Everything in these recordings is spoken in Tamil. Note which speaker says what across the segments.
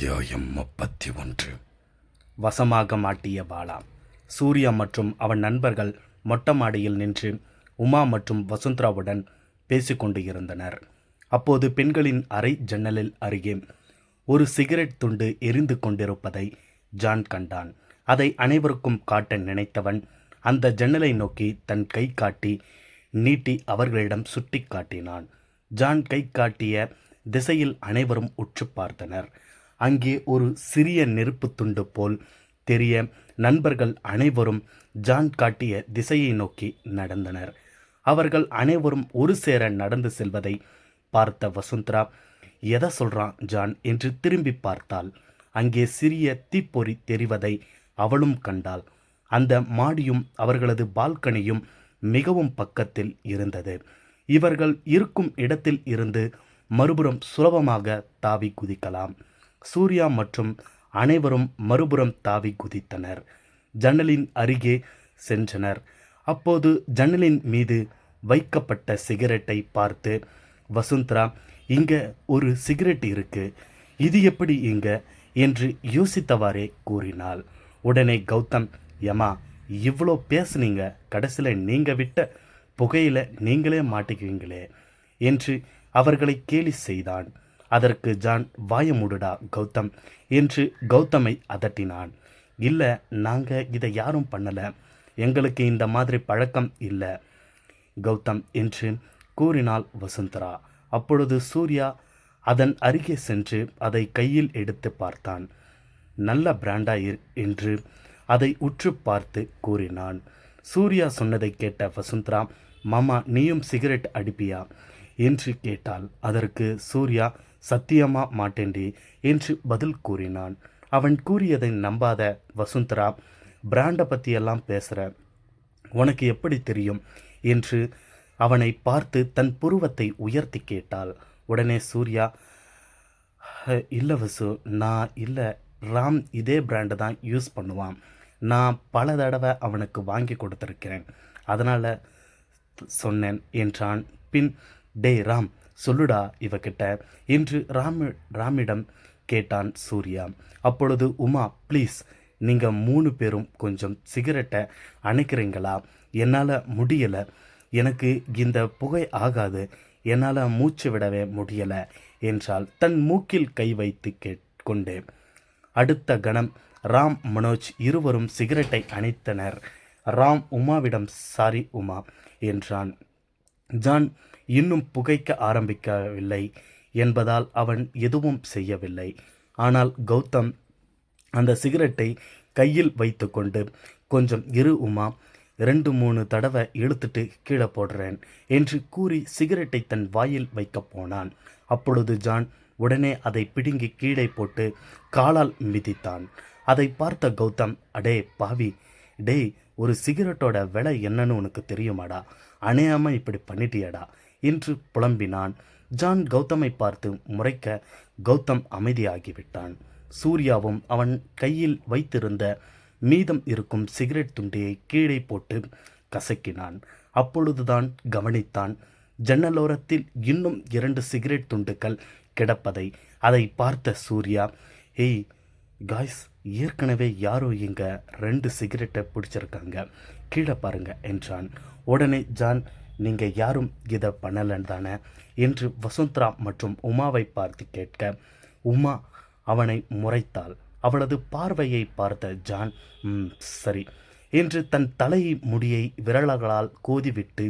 Speaker 1: அத்தியாயம் முப்பத்தி ஒன்று
Speaker 2: வசமாக மாட்டிய பாலா சூர்யா மற்றும் அவன் நண்பர்கள் மொட்டை மாடியில் நின்று உமா மற்றும் வசுந்தராவுடன் பேசிக்கொண்டு இருந்தனர். அப்போது பெண்களின் அறை ஜன்னலில் அருகே ஒரு சிகரெட் துண்டு எரிந்து கொண்டிருப்பதை ஜான் கண்டான். அதை அனைவருக்கும் காட்ட நினைத்தவன் அந்த ஜன்னலை நோக்கி தன் கை காட்டி நீட்டி அவர்களிடம் சுட்டி காட்டினான். ஜான் கை காட்டிய திசையில் அனைவரும் உற்று பார்த்தனர். அங்கே ஒரு சிறிய நெருப்பு துண்டு போல் தெரிய நண்பர்கள் அனைவரும் ஜான் காட்டிய திசையை நோக்கி நடந்தனர். அவர்கள் அனைவரும் ஒரு சேர நடந்து செல்வதை பார்த்த வசுந்தரா எதை சொல்றான் ஜான்? என்று திரும்பி பார்த்தாள். அங்கே சிறிய தீப்பொறி தெரிவதை அவளும் கண்டாள். அந்த மாடியும் அவர்களது பால்கனியும் மிகவும் பக்கத்தில் இருந்தது. இவர்கள் இருக்கும் இடத்தில் இருந்து மறுபுறம் சுலபமாக தாவி குதிக்கலாம். சூர்யா மற்றும் அனைவரும் மறுபுறம் தாவி குதித்தனர். ஜன்னலின் அருகே சென்றனர். அப்போது ஜன்னலின் மீது வைக்கப்பட்ட சிகரெட்டை பார்த்து வசுந்தரா இங்க ஒரு சிகரெட் இருக்கு. இது எப்படி இங்க? என்று யோசித்தவாறே கூறினாள். உடனே கௌதம் யமா இவ்வளோ பேசுனீங்க. கடைசியில் நீங்கள் விட்ட புகையில நீங்களே மாட்டிக்குவீங்களே என்று அவர்களை கேலி செய்தான். அதற்கு ஜான் வாயமுடுடா கௌதம். என்று கௌதமை அதட்டினான். இல்லை நாங்கள் இதை யாரும் பண்ணலை. எங்களுக்கு இந்த மாதிரி பழக்கம் இல்லை கௌதம் என்று கூறினாள் வசுந்தரா. அப்பொழுது சூர்யா அதன் அருகே சென்று அதை கையில் எடுத்து பார்த்தான். நல்ல பிராண்டாயிர் இரு- என்று அதை உற்று பார்த்து கூறினான். சூர்யா சொன்னதை கேட்ட வசுந்தரா மாமா நீயும் சிகரெட் அடிப்பியா? என்று கேட்டால் அதற்கு சூர்யா சத்தியமா மாட்டேன்டி என்று பதில் கூறினான். அவன் கூறியதை நம்பாத வசுந்தரா பிராண்டை பற்றியெல்லாம் பேசுகிற உனக்கு எப்படி தெரியும்? என்று அவனை பார்த்து தன் புருவத்தை உயர்த்தி கேட்டாள். உடனே சூர்யா "ஹ, இல்லை வசு நான் இல்லை. ராம் இதே பிராண்டு தான் யூஸ் பண்ணுவான். நான் பல தடவை அவனுக்கு வாங்கி கொடுத்துருக்கிறேன். அதனால் சொன்னேன் என்றான். பின் டே ராம் சொல்லுடா இவகிட்ட. என்று ராமி ராமிடம் கேட்டான் சூர்யா. அப்பொழுது உமா ப்ளீஸ் நீங்கள் மூணு பேரும் கொஞ்சம் சிகரெட்டை அணைக்கிறீங்களா? என்னால் முடியலை. எனக்கு இந்த புகை ஆகாது. என்னால் மூச்சு விடவே முடியலை என்றால் தன் மூக்கில் கை வைத்து கேட்கொண்டு. அடுத்த கணம் ராம் மனோஜ் இருவரும் சிகரெட்டை அணைத்தனர். ராம் உமாவிடம் சாரி உமா என்றான். ஜான் இன்னும் புகைக்க ஆரம்பிக்கவில்லை என்பதால் அவன் எதுவும் செய்யவில்லை. ஆனால் கௌதம் அந்த சிகரெட்டை கையில் வைத்துக்கொண்டு கொஞ்சம் இரு உமா ரெண்டு மூணு தடவை இழுத்துட்டு கீழே போடுறேன் என்று கூறி சிகரெட்டை தன் வாயில் வைக்கப் போனான். அப்பொழுது ஜான் உடனே அதை பிடுங்கி கீழே போட்டு காலால் மிதித்தான். அதை பார்த்த கௌதம் அடே பாவி டேய் ஒரு சிகரெட்டோட விலை என்னன்னு உனக்கு தெரியுமாடா? அணையாம இப்படி பண்ணிட்டியடா? என்று புலம்பினான். ஜான் கௌதமை பார்த்து முறைக்க கௌதம் அமைதியாகிவிட்டான். சூர்யாவும் அவன் கையில் வைத்திருந்த மீதம் இருக்கும் சிகரெட் துண்டியை கீழே போட்டு கசக்கினான். அப்பொழுதுதான் கவனித்தான் ஜன்னலோரத்தில் இன்னும் இரண்டு சிகரெட் துண்டுகள் கிடப்பதை. அதை பார்த்த சூர்யா ஏய் காய்ஸ் ஏற்கனவே யாரோ இங்கே ரெண்டு சிகரெட்டை பிடிச்சிருக்காங்க. கீழே பாருங்க என்றான். உடனே ஜான் நீங்கள் யாரும் இதை பண்ணலன்னு தானே? என்று வசுந்தரா மற்றும் உமாவை பார்த்து கேட்க உமா அவனை முறைத்தாள். அவளது பார்வையை பார்த்த ஜான் சரி என்று தன் தலை முடியை விரல்களால் கோதிவிட்டு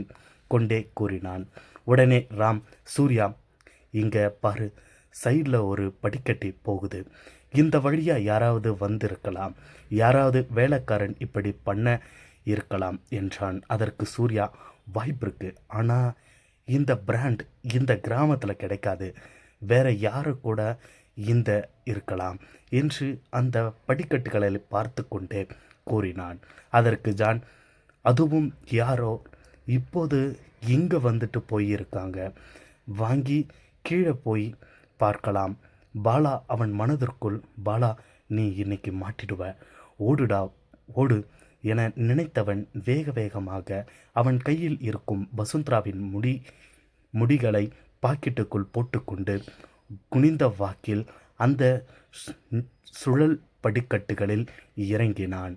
Speaker 2: கொண்டே கூறினான். உடனே ராம் சூர்யா இங்கே பாரு சைடில் ஒரு படிக்கட்டி போகுது. இந்த வழியா யாராவது வந்திருக்கலாம். யாராவது வேலைக்காரன் இப்படி பண்ண இருக்கலாம் என்றான். அதற்கு சூர்யா வாய்ப்பு இருக்குது ஆனால் இந்த பிராண்ட் இந்த கிராமத்தில் கிடைக்காது. வேற யாரு கூட இந்த இருக்கலாம் என்று அந்த படிக்கட்டுகளை பார்த்து கொண்டே கூறினான். அதற்கு ஜான் அதுவும் யாரோ இப்போது இங்கே வந்துட்டு போயிருக்காங்க. வாங்கி கீழே போய் பார்க்கலாம். பாலா அவன் மனதிற்குள் பாலா நீ இன்னைக்கு மாட்டிடுவ. ஓடுடா ஓடு. என நினைத்தவன் வேக வேகமாக அவன் கையில் இருக்கும் வசுந்தராவின் முடி முடிகளை பாக்கெட்டுக்குள் போட்டுக்கொண்டு குனிந்த வாக்கில் அந்த சுழல் படிக்கட்டுகளில் இறங்கினான்.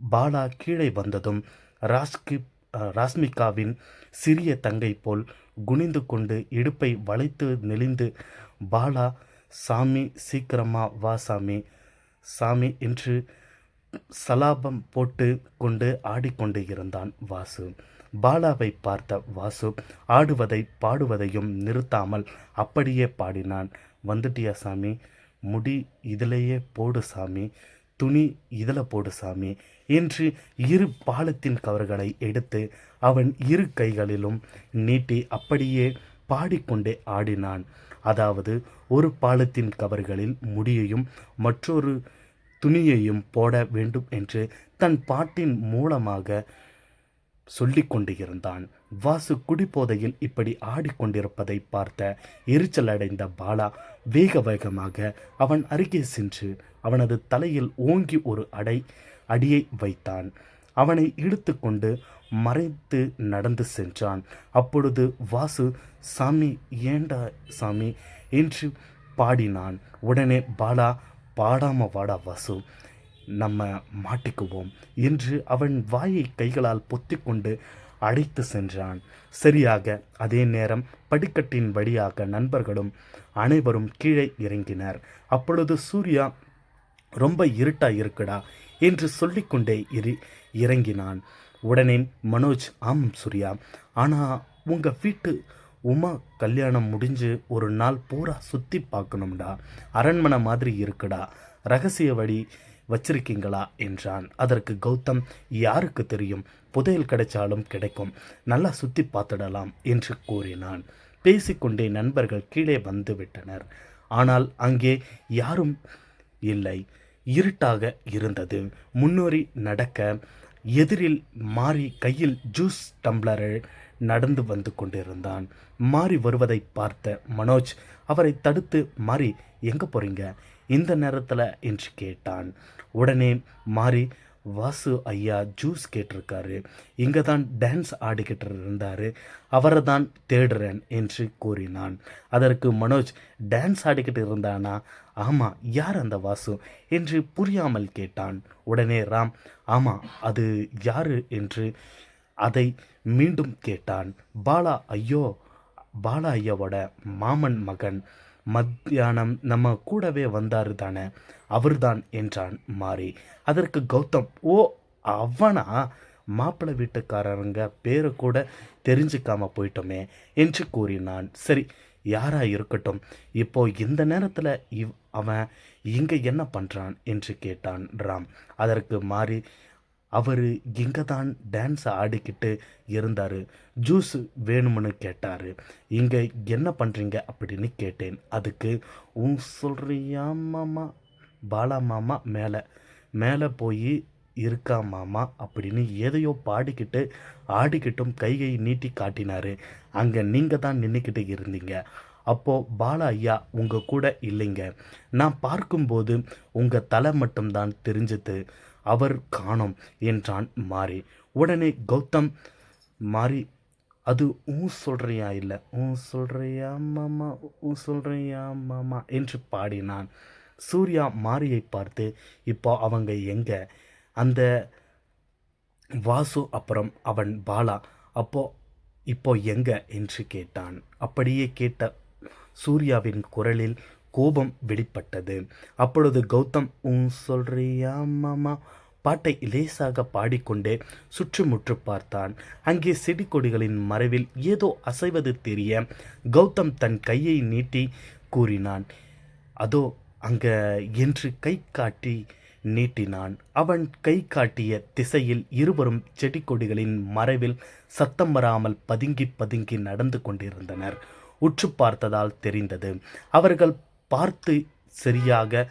Speaker 2: பாலா கீழே வந்ததும் ராஸ்கி ராஸ்மிகாவின் சிறிய தங்கை போல் குனிந்து கொண்டு இடுப்பை வளைத்து நெளிந்து பாலா சாமி சீக்கிரமா வா சாமி சாமி என்று சலாபம் போட்டு கொண்டு ஆடிக்கொண்டு இருந்தான் வாசு. பாலாவை பார்த்த வாசு ஆடுவதை பாடுவதையும் நிறுத்தாமல் அப்படியே பாடினான். வந்துட்டியா சாமி? முடி இதிலேயே போடு சாமி. துணி இதில் போடு சாமி என்று இரு பாலத்தின் கவர்களை எடுத்து அவன் இரு கைகளிலும் நீட்டி அப்படியே பாடிக்கொண்டே ஆடினான். அதாவது ஒரு பாலத்தின் கவர்களில் முடியையும் மற்றொரு துணியையும் போட வேண்டும் என்று தன் பாட்டின் மூலமாக சொல்லிக்கொண்டு இருந்தான் வாசு குடிபோதையில் இப்படி ஆடிக்கொண்டிருப்பதை பார்த்த எரிச்சல் அடைந்த பாலா வேக வேகமாக அவன் அருகே சென்று அவனது தலையில் ஓங்கி ஒரு அடை அடியை வைத்தான். அவனை இழுத்துக்கொண்டு மறைத்து நடந்து சென்றான். அப்பொழுது வாசு சாமி ஏண்டா சாமி? என்று பாடினான். உடனே பாலா பாடாம வாடா வாசு நம்ம மாட்டிக்குவோம் என்று அவன் வாயை கைகளால் பொத்திக்கொண்டு அடைத்து சென்றான். சரியாக அதே நேரம் படிக்கட்டின் வழியாக நண்பர்களும் அனைவரும் கீழே இறங்கினர். அப்பொழுது சூர்யா ரொம்ப இருட்டா இருக்குடா என்று சொல்லிக்கொண்டே இரு இறங்கினான். உடனே மனோஜ் ஆமாம் சூர்யா. ஆனால் உங்கள் வீட்டு உமா கல்யாணம் முடிஞ்சு ஒரு நாள் பூரா சுற்றி பார்க்கணும்டா. அரண்மனை மாதிரி இருக்குடா. ரகசிய வழி வச்சிருக்கீங்களா? என்றான். அதற்கு கௌதம் யாருக்கு தெரியும்? புதையல் கிடைச்சாலும் கிடைக்கும். நல்லா சுற்றி பார்த்துடலாம் என்று கூறினான். பேசிக்கொண்டே நண்பர்கள் கீழே வந்து விட்டனர் ஆனால் அங்கே யாரும் இல்லை. இருட்டாக இருந்தது. முன்னோரி நடக்க எதிரில் மாறி கையில் ஜூஸ் டம்ளரை நடந்து வந்து கொண்டிருந்தான். மாறி வருவதை பார்த்த மனோஜ் அவரை தடுத்து மாறி எங்கே போறீங்க? இந்த நேரத்தில்? என்று கேட்டான். உடனே மாறி வாசு ஐயா ஜூஸ் கேட்டிருக்காரு. இங்கே தான் டான்ஸ் ஆடிக்கிட்டு இருந்தார். அவரை தான் தேடுறேன் என்று கூறினான். அதற்கு மனோஜ் டான்ஸ் ஆடிக்கிட்டு இருந்தானா? ஆமாம் யார் அந்த வாசு? என்று புரியாமல் கேட்டான். உடனே ராம் ஆமாம் அது யாரு? என்று அதை மீண்டும் கேட்டான். பாலா ஐயோ பாலா ஐயாவோட மாமன் மகன் மத்தியானம் நம்ம கூடவே வந்தாரு தானே அவர்தான் என்றான் மாறி அதற்கு கௌதம் ஓ அவனா? மாப்பிள்ளை வீட்டுக்காரருங்க பேரை கூட தெரிஞ்சுக்காம போயிட்டோமே என்று கூறினான். சரி யாரா இருக்கட்டும் இப்போ இந்த நேரத்தில் இவ் அவன் இங்கே என்ன பண்ணுறான் என்று கேட்டான் ராம். அதற்கு மாறி அவர் இங்கே தான் டான்ஸ் ஆடிக்கிட்டு இருந்தார். ஜூஸ் வேணும்னு கேட்டார். இங்கே என்ன பண்ணுறீங்க அப்படின்னு கேட்டேன். அதுக்கு உன் சொல்கிறியா மாமா? பாலா மாமா மேலே. மேலே போய் இருக்கா மாமா? அப்படின்னு எதையோ பாடிக்கிட்டு ஆடிக்கிட்டும் கையை நீட்டி காட்டினாரு. அங்கே நீங்கள் தான் நின்றுக்கிட்டு இருந்தீங்க. அப்போது பாலா ஐயா உங்கள் கூட இல்லைங்க. நான் பார்க்கும்போது உங்கள் தலை மட்டும்தான் தெரிஞ்சது. அவர் காணோம் என்றான் மாறி. உடனே கௌதம் மாறி அது ஊ சொல்கிறியா இல்லை? ஊ சொல்கிறியா மாமா? ஊ சொல்கிறியா மாமா? என்று பாடினான். சூர்யா மாரியை பார்த்து இப்போ அவங்க எங்கே? அந்த வாசு அப்புறம் அவன் பாலா. அப்போ இப்போ எங்க? என்று கேட்டான். அப்படியே கேட்ட சூர்யாவின் குரலில் கோபம் வெளிப்பட்டது. அப்பொழுது கௌதம் உன் சொல்றியா மாமா? பாட்டை லேசாக பாடிக்கொண்டே சுற்றுமுற்று பார்த்தான். அங்கே செடி கொடிகளின் மறைவில் ஏதோ அசைவது தெரிய கௌதம் தன் கையை நீட்டி கூறினான். அதோ அங்க என்று கை காட்டி நீட்டினான். அவன் கை காட்டிய திசையில் இருவரும் செடி கொடிகளின் மறைவில் சத்தம் வராமல் பதுங்கி பதுங்கி நடந்து கொண்டிருந்தனர். உற்று பார்த்ததால் தெரிந்தது அவர்கள் பார்த்து சரியாக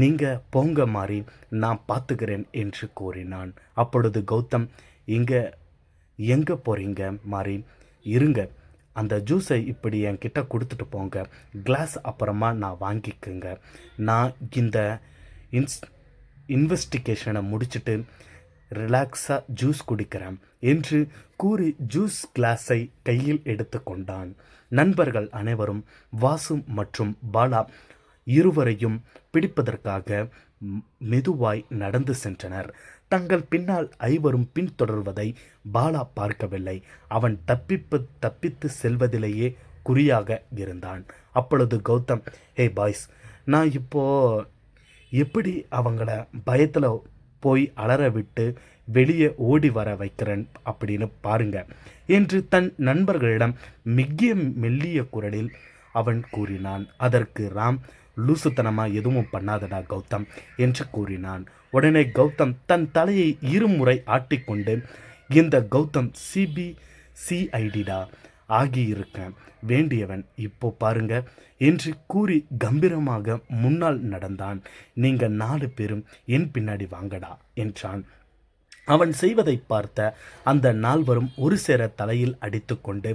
Speaker 2: நீங்கள் போங்க மாதிரி நான் பார்த்துக்கிறேன் என்று கூறினான். அப்பொழுது கௌதம் இங்கே எங்கே போகிறீங்க மாதிரி இருங்க. அந்த ஜூஸை இப்படி என்கிட்ட கொடுத்துட்டு போங்க. கிளாஸ் அப்புறமா நான் வாங்கிக்கோங்க. நான் இந்த இன்ஸ் இன்வெஸ்டிகேஷனை முடிச்சுட்டு ரிலாக்ஸாக ஜூஸ் குடிக்கிறேன் என்று கூறி ஜூஸ் கிளாஸை கையில் எடுத்துக்கொண்டான் நண்பர்கள் அனைவரும் வாசு மற்றும் பாலா இருவரையும் பிடிப்பதற்காக மெதுவாய் நடந்து சென்றனர். தங்கள் பின்னால் ஐவரும் பின்தொடர்வதை பாலா பார்க்கவில்லை. அவன் தப்பிப்பு தப்பித்து செல்வதிலேயே குறியாக இருந்தான். அப்பொழுது கௌதம் ஹே பாய்ஸ் நான் இப்போ எப்படி அவங்கள பயத்தில் போய் அலற விட்டு வெளியே ஓடி வர வைக்கிறேன் அப்படின்னு பாருங்க. என்று தன் நண்பர்களிடம் மிக்கிய மெல்லிய குரலில் அவன் கூறினான் அதற்கு ராம் லூசுத்தனமா எதுவும் பண்ணாதடா கௌதம் என்று கூறினான். உடனே கௌதம் தன் தலையை இருமுறை ஆட்டிக்கொண்டு இந்த கௌதம் சிபி சிஐடிடா ஆகியிருக்கேன். வேண்டியவன் இப்போ பாருங்க. என்று கூறி கம்பீரமாக முன்னால் நடந்தான். நீங்க நாலு பேரும் என் பின்னாடி வாங்கடா என்றான். அவன் செய்வதை பார்த்த அந்த நால்வரும் ஒரு சேர தலையில் அடித்துக்கொண்டு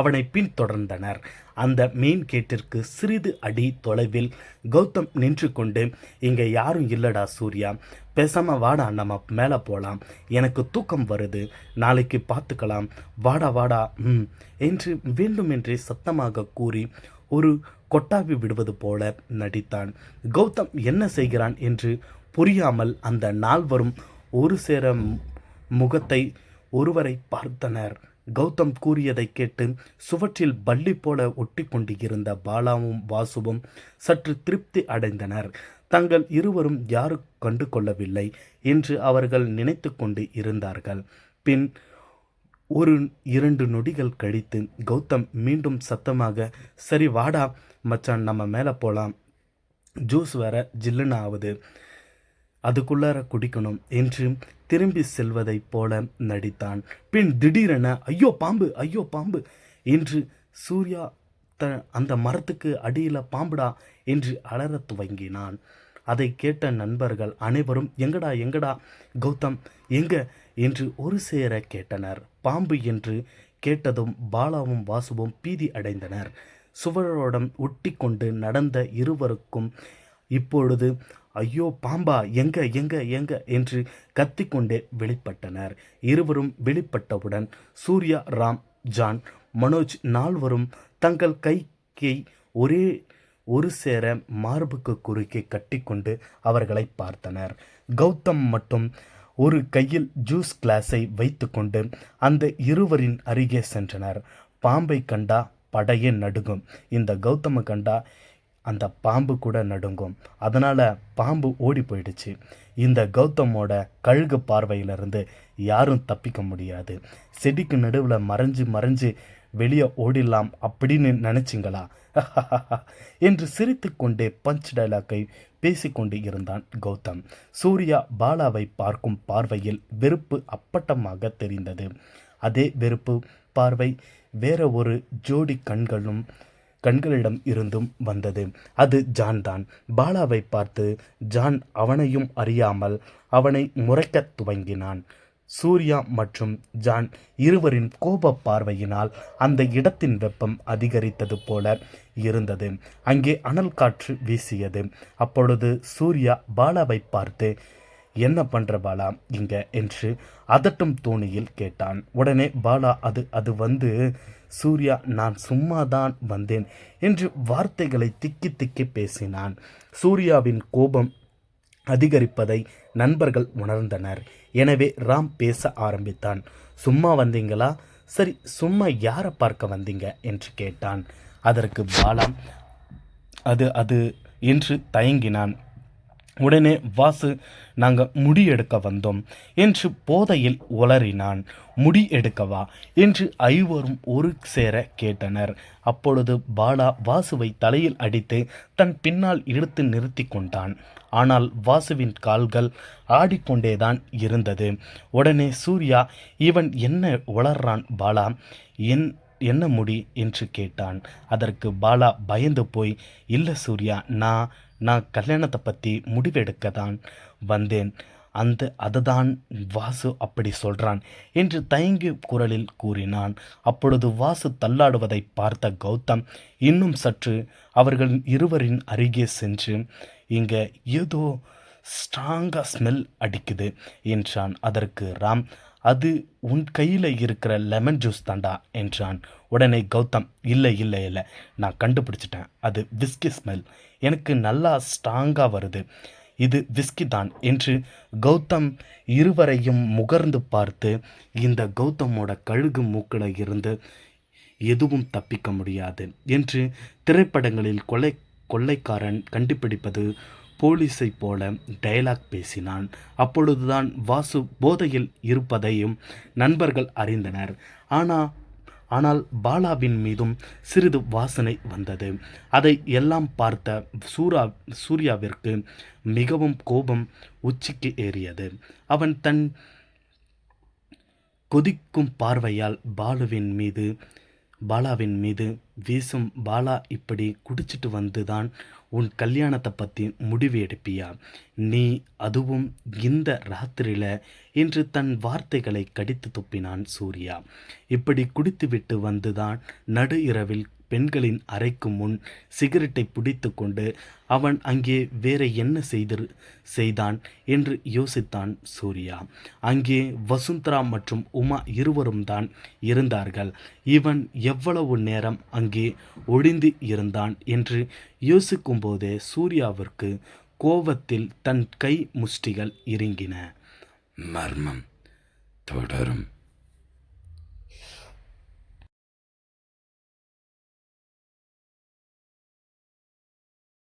Speaker 2: அவனை பின்தொடர்ந்தனர். அந்த மெயின் கேட்டிற்கு சிறிது அடி தொலைவில் கௌதம் நின்று கொண்டு இங்கே யாரும் இல்லடா சூர்யா பேசாம வாடா நம்ம மேலே போகலாம் எனக்கு தூக்கம் வருது. நாளைக்கு பார்த்துக்கலாம். வாடா வாடா ம் என்று வேண்டுமென்றே சத்தமாக கூறி ஒரு கொட்டாவி விடுவது போல நடித்தான். கௌதம் என்ன செய்கிறான் என்று புரியாமல் அந்த நால்வரும் ஒரு சேர முகத்தை ஒருவரை பார்த்தனர். கௌதம் கூறியதை கேட்டு சுவற்றில் பள்ளி போல ஒட்டி கொண்டிருந்த பாலாவும் வாசுவும் சற்று திருப்தி அடைந்தனர். தங்கள் இருவரும் யாரும் கண்டு கொள்ளவில்லை என்று அவர்கள் நினைத்து கொண்டு இருந்தார்கள். பின் ஒரு இரண்டு நொடிகள் கழித்து கௌதம் மீண்டும் சத்தமாக சரி வாடா மச்சான் நம்ம மேலே போகலாம் ஜூஸ் வேற ஜில்லுன்னு ஆகுது அதுக்குள்ளார குடிக்கணும் என்று திரும்பி செல்வதைப் போல நடித்தான். பின் திடீரென ஐயோ பாம்பு ஐயோ பாம்பு என்று சூர்யா த அந்த மரத்துக்கு அடியில் பாம்புடா என்று அலறத் துவங்கினான். அதை கேட்ட நண்பர்கள் அனைவரும் எங்கடா எங்கடா கௌதம் எங்க? என்று ஒரு சேர கேட்டனர். பாம்பு என்று கேட்டதும் பாலாவும் வாசுவும் பீதி அடைந்தனர். சுவரோடம் ஒட்டி கொண்டு நடந்த இருவருக்கும் இப்பொழுது ஐயோ பாம்பா எங்க எங்க எங்க என்று கத்திக்கொண்டே வெளிப்பட்டனர். இருவரும் வெளிப்பட்டவுடன் சூர்யா ராம் ஜான் மனோஜ் நால்வரும் தங்கள் கைக்கை ஒரே ஒரு சேர மார்புக்கு குறுக்கே கட்டிக்கொண்டு அவர்களை பார்த்தனர். கௌதம் மட்டும் ஒரு கையில் ஜூஸ் கிளாஸை வைத்துக்கொண்டு அந்த இருவரின் அருகே சென்றனர். பாம்பை கண்டா படையே நடுங்கும். இந்த கௌதம கண்டா அந்த பாம்பு கூட நடுங்கும். அதனால் பாம்பு ஓடி போயிடுச்சு. இந்த கௌதமோட கழுகு பார்வையிலிருந்து யாரும் தப்பிக்க முடியாது. செடிக்கு நடுவில் மறைஞ்சு மறைஞ்சு வெளியே ஓடிடலாம் அப்படின்னு நினச்சிங்களா? என்று சிரித்துக்கொண்டே பஞ்ச் டைலாக்கை பேசிக்கொண்டு இருந்தான் கௌதம். சூர்யா பாலாவை பார்க்கும் பார்வையில் வெறுப்பு அப்பட்டமாக தெரிந்தது. அதே வெறுப்பு பார்வை வேற ஒரு ஜோடி கண்களும் கண்களிடம் இருந்தும் வந்தது. அது ஜான் தான் பாலாவை பார்த்து ஜான் அவனையும் அறியாமல் அவனை முறைக்கத் துவங்கினான். சூர்யா மற்றும் ஜான் இருவரின் கோப பார்வையினால் அந்த இடத்தின் வெப்பம் அதிகரித்தது போல இருந்தது. அங்கே அனல் காற்று வீசியது. அப்பொழுது சூர்யா பாலாவை பார்த்து என்ன பண்ற பாலா இங்க? என்று அதட்டும் தோணியில் கேட்டான். உடனே பாலா அது அது வந்து சூர்யா நான் சும்மா தான் வந்தேன் என்று வார்த்தைகளை திக்கி திக்கி பேசினான். சூர்யாவின் கோபம் அதிகரிப்பதை நண்பர்கள் உணர்ந்தனர். எனவே ராம் பேச ஆரம்பித்தான். சும்மா வந்தீங்களா? சரி சும்மா யாரை பார்க்க வந்தீங்க? என்று கேட்டான். அதற்கு பாலா அது அது என்று தயங்கினான். உடனே வாசு நாங்கள் முடி எடுக்க வந்தோம். என்று போதையில் உளறினான். முடி எடுக்கவா என்று ஐவரும் ஒரு சேர கேட்டனர். அப்பொழுது பாலா வாசுவை தலையில் அடித்து தன் பின்னால் இழுத்து நிறுத்தி கொண்டான். ஆனால் வாசுவின் கால்கள் ஆடிக்கொண்டேதான் இருந்தது. உடனே சூர்யா இவன் என்ன உளர்றான் பாலா? என் என்ன முடி? என்று கேட்டான். அதற்கு பாலா பயந்து போய் இல்லை சூர்யா நான் நான் கல்யாணத்தை பற்றி முடிவெடுக்க தான் வந்தேன். அந்த அதுதான் வாசு அப்படி சொல்றான் என்று தயங்கி குரலில் கூறினான். அப்பொழுது வாசு தள்ளாடுவதை பார்த்த கௌதம் இன்னும் சற்று அவர்கள் இருவரின் அருகே சென்று இங்கே ஏதோ ஸ்ட்ராங்காக ஸ்மெல் அடிக்குது என்றான். அதற்கு ராம் அது உன் கையில் இருக்கிற லெமன் ஜூஸ் தாண்டா என்றான். உடனே கௌதம் இல்லை இல்லை இல்லை நான் கண்டுபிடிச்சிட்டேன். அது விஸ்கி ஸ்மெல் எனக்கு நல்லா ஸ்ட்ராங்காக வருது. இது விஸ்கி தான் என்று கௌதம் இருவரையும் முகர்ந்து பார்த்து இந்த கௌதமோட கழுகு மூக்கில் இருந்து எதுவும் தப்பிக்க முடியாது என்று திரைப்படங்களில் கொலை கொள்ளைக்காரன் கண்டுபிடிப்பது போலீஸை போல டயலாக் பேசினான். அப்பொழுதுதான் வாசு போதையில் இருப்பதையும் நண்பர்கள் அறிந்தனர். ஆனால் ஆனால் பாலாவின் மீதும் சிறிது வாசனை வந்தது. அதை எல்லாம் பார்த்த சூரா சூர்யாவிற்கு மிகவும் கோபம் உச்சிக்கு ஏறியது. அவன் தன் கொதிக்கும் பார்வையால் பாலுவின் மீது பாலாவின் மீது வீசும் பாலா இப்படி குடிச்சிட்டு வந்து தான் உன் கல்யாணத்தை பற்றி முடிவு எடுப்பியா? நீ அதுவும் இந்த ராத்திரியில் என்று தன் வார்த்தைகளை கடித்து துப்பினான் சூர்யா. இப்படி குடித்துவிட்டு வந்துதான் நடு இரவில் பெண்களின் அறைக்கு முன் சிகரெட்டை பிடித்து கொண்டு அவன் அங்கே வேற என்ன செய்து செய்தான் என்று யோசித்தான் சூர்யா. அங்கே வசுந்தரா மற்றும் உமா இருவரும் தான் இருந்தார்கள். இவன் எவ்வளவு நேரம் அங்கே ஒளிந்து இருந்தான் என்று யோசிக்கும்போதே சூர்யாவிற்கு கோபத்தில் தன் கை முஷ்டிகள் இறுங்கின.
Speaker 1: மர்மம். தொடரும்.